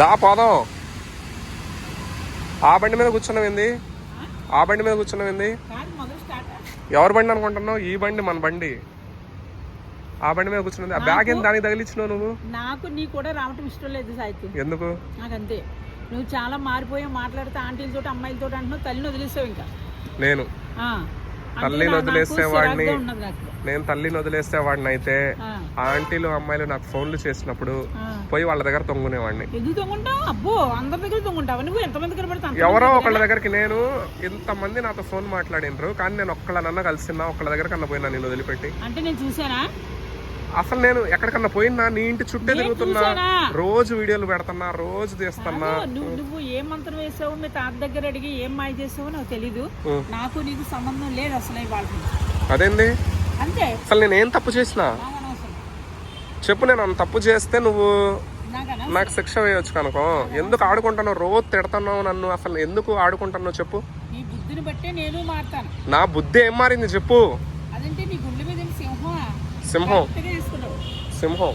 దా పోదాం. ఆ బండి మీద కూర్చున్నావు ఏంది? ఆ? బండి మీద కూర్చున్నావు ఏంది? ఎవరి బండి అనుకుంటున్నావు? ఈ బండి మన బండి. ఆ బండి మీద కూర్చున్నది. ఆ బ్యాగ్ ఏంది? దానికి తగిలిచ్చినావు నువ్వు? నాకు నీ కూడా రావటం ఇష్టం లేదు సాహిత్యం ఎందుకు? నాకంతే. నువ్వు చాలా మారిపోయావు మాట్లాడితే ఆంటీలతో అమ్మాయిలతో అంటున్నావు తల్లిని వదిలేసావు ఇంకా. నేను. తల్లిని నాకు వదిలేసేవాడిని. నాకు. నేను తల్లిని వదిలేస్తే వాడిని అయితే ఆంటీలు అమ్మాయిలు నాకు ఫోన్లు చేసినప్పుడు. పోయి వాళ్ళ దగ్గర తొంగునేవాడిని. ఎవరో ఒకళ్ళ దగ్గరికి నేను ఇంతమంది నాతో ఫోన్ మాట్లాడినరు కానీ నేను ఒక్కళ్ళనన్నా కలిసినా ఒక్కళ్ళ దగ్గర కన్నా పోయినా నేను వదిలిపెట్టి. అంటే నేను చూసానా అసలు నేను ఎక్కడికన్నా పోయినా నీ ఇంటి చుట్టే నేను తిరుగుతున్నా? రోజు వీడియోలు పెడుతున్నా రోజు తీస్తున్నా. నువ్వు ఏ మంత్రం వేసావు మీ తాత దగ్గర అడిగి ఏం మాయ చేసావో నాకు తెలీదు. నాకు నీకు సంబంధం లేదు అసలు నుంచి. అదేంది? అంతే. అసలు నేను ఏం తప్పు చేసినా? చెప్పు నేను అంత తప్పు చేస్తే నువ్వు నాకు శిక్ష వేయొచ్చు కనుకో. ఎందుకు ఆడుకుంటున్నావు? రోజు తిడుతున్నావు నన్ను. అసలు ఎందుకు ఆడుకుంటున్నావు చెప్పు. నీ బుద్ధి ఏం మారింది చెప్పు. సింహం. సింహం.